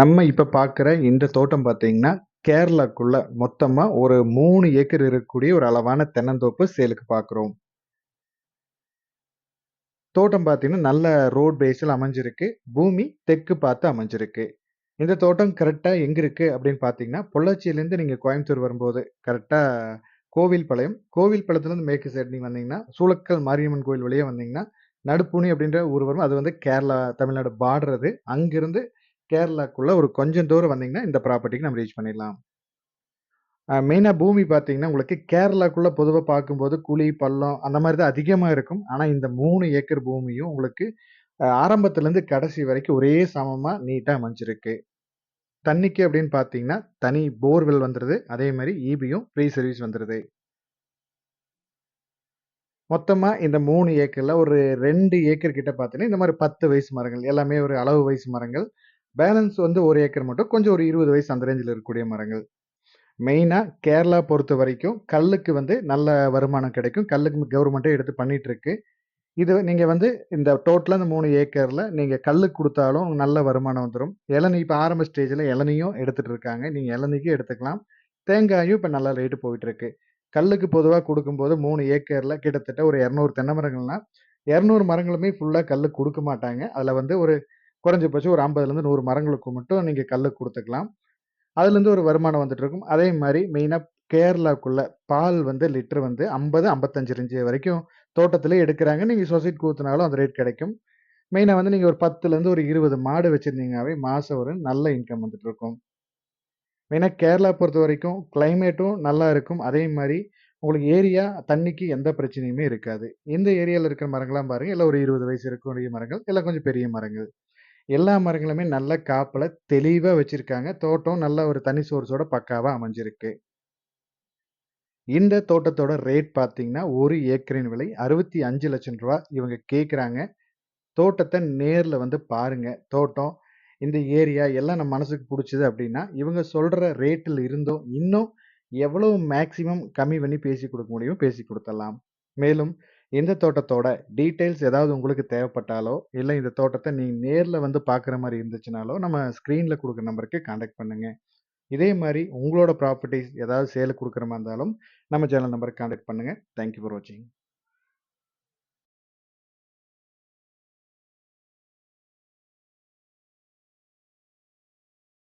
நம்ம இப்போ பார்க்குற இந்த தோட்டம் பார்த்தீங்கன்னா, கேரளாக்குள்ள மொத்தமாக ஒரு மூணு ஏக்கர் இருக்கக்கூடிய ஒரு அளவான தென்னந்தோப்பு சேலுக்கு பார்க்குறோம். தோட்டம் பார்த்தீங்கன்னா, நல்ல ரோட் பேஸில் அமைஞ்சிருக்கு. பூமி தெற்கு பார்த்து அமைஞ்சிருக்கு. இந்த தோட்டம் கரெக்டாக எங்கே இருக்குது அப்படின்னு பார்த்தீங்கன்னா, பொள்ளாச்சியிலேருந்து நீங்கள் கோயம்புத்தூர் வரும்போது கரெக்ட்டா கோவில்பாளையம். கோவில்பாளையத்துலேருந்து மேற்கு சைடு நீங்கள் வந்தீங்கன்னா, சூளக்கல் மாரியம்மன் கோயில் வழியே வந்தீங்கன்னா, நடுப்பூணி அப்படின்ற ஊர் வரும். அது வந்து கேரளா, தமிழ்நாடு பாடுறது அங்கிருந்து கேரளாக்குள்ளே ஒரு கொஞ்சம் தூரம் வந்தீங்கன்னா, இந்த ப்ராப்பர்ட்டிக்கு நம்ம ரீச் பண்ணிடலாம். மெயினாக பூமி பார்த்தீங்கன்னா, உங்களுக்கு கேரளாக்குள்ளே பொதுவாக பார்க்கும்போது குழி, பள்ளம் அந்த மாதிரி தான் அதிகமாக இருக்கும். ஆனால் இந்த மூணு ஏக்கர் பூமியும் உங்களுக்கு ஆரம்பத்துலேருந்து கடைசி வரைக்கும் ஒரே சமமாக நீட்டாக அமைஞ்சிருக்கு. தண்ணிக்கு அப்படின்னு பார்த்தீங்கன்னா, தனி போர்வெல் வந்துருது. அதே மாதிரி ஈபியும் ஃப்ரீ சர்வீஸ் வந்துருது. மொத்தமாக இந்த மூணு ஏக்கரில் ஒரு ரெண்டு ஏக்கர் கிட்ட பார்த்தீங்கன்னா, இந்த மாதிரி பத்து வயசு மரங்கள். எல்லாமே ஒரு அளவு வயசு மரங்கள். பேலன்ஸ் வந்து ஒரு ஏக்கர் மட்டும் கொஞ்சம் ஒரு 20 வயசு அந்த ரேஞ்சில் இருக்கக்கூடிய மரங்கள். மெயினாக கேரளா பொறுத்த வரைக்கும் கல்லுக்கு வந்து நல்ல வருமானம் கிடைக்கும். கல்லுக்கு கவர்மெண்ட்டே எடுத்து பண்ணிட்டு இருக்கு. இது நீங்கள் வந்து இந்த டோட்டலாக இந்த மூணு ஏக்கரில் நீங்கள் கல் கொடுத்தாலும் நல்ல வருமானம் வந்துடும் இளநீ இப்போ ஆரம்ப ஸ்டேஜில் இளநியும் எடுத்துகிட்டு இருக்காங்க. நீங்கள் இளநீக்கும் எடுத்துக்கலாம். தேங்காயும் இப்போ நல்ல ரேட்டு போயிட்டுருக்கு கல்லுக்கு பொதுவாக கொடுக்கும்போது மூணு ஏக்கரில் கிட்டத்தட்ட ஒரு 200 தென்னை மரங்கள்னா, 200 மரங்களுமே ஃபுல்லாக கல் கொடுக்க மாட்டாங்க. அதில் வந்து ஒரு குறைஞ்சபட்சம் ஒரு 50லேருந்து 100 மரங்களுக்கு மட்டும் நீங்கள் கல் கொடுத்துக்கலாம் அதுலேருந்து ஒரு வருமானம் வந்துட்டு இருக்கும். அதே மாதிரி மெயினாக கேரளாக்குள்ள பால் வந்து லிட்டர் வந்து 50, 55 ரேஞ்ச் வரைக்கும் தோட்டத்திலே எடுக்கிறாங்க நீங்கள் சொசைட்டி கூத்துனாலும் அந்த ரேட் கிடைக்கும். மெயினாக வந்து நீங்கள் ஒரு 10லேருந்து ஒரு 20 மாடு வச்சுருந்தீங்கனாவே மாதம் ஒரு நல்ல இன்கம் வந்துட்டு இருக்கும். மெயினாக கேரளா பொறுத்தவரைக்கும் கிளைமேட்டும் நல்லா இருக்கும். அதே மாதிரி உங்களுக்கு ஏரியா தண்ணிக்கு எந்த பிரச்சனையுமே இருக்காது. இந்த ஏரியாவில் இருக்கிற மரங்கள்லாம் பாருங்கள் எல்லாம் ஒரு 20 வயசு இருக்கக்கூடிய மரங்கள். எல்லாம் கொஞ்சம் பெரிய மரங்கள். எல்லா மரங்களுமே நல்ல காப்புல தெளிவா வச்சிருக்காங்க. தோட்டம் நல்ல ஒரு தனி சோர்ஸோட பக்காவா அமைஞ்சிருக்கு. இந்த தோட்டத்தோட ரேட் பார்த்தீங்கன்னா, 1 ஏக்கரின் விலை ரூ. 65,00,000 இவங்க கேட்குறாங்க. தோட்டத்த நேர்ல வந்து பாருங்க. தோட்டம், இந்த ஏரியா எல்லாம் நம்ம மனசுக்கு புடிச்சது அப்படின்னா, இவங்க சொல்ற ரேட்டில் இருந்தும் இன்னும் எவ்வளவு மேக்ஸிமம் கம்மி பண்ணி பேசி குடுக்க முடியுமோ பேசி குடுத்துடலாம். மேலும் இந்த தோட்டத்தோட டீட்டெயில்ஸ் ஏதாவது உங்களுக்கு தேவைப்பட்டாலோ, இல்லை இந்த தோட்டத்தை நீங்கள் நேரில் வந்து பார்க்குற மாதிரி இருந்துச்சுனாலோ, நம்ம ஸ்க்ரீனில் கொடுக்குற நம்பருக்கு காண்டாக்ட் பண்ணுங்கள் இதே மாதிரி உங்களோட ப்ராப்பர்ட்டிஸ் ஏதாவது சேலுக்கு கொடுக்குற மாதிரி இருந்தாலும், நம்ம சேனல் நம்பருக்கு காண்டாக்ட் பண்ணுங்க. தேங்க் யூ ஃபார் வாட்சிங்.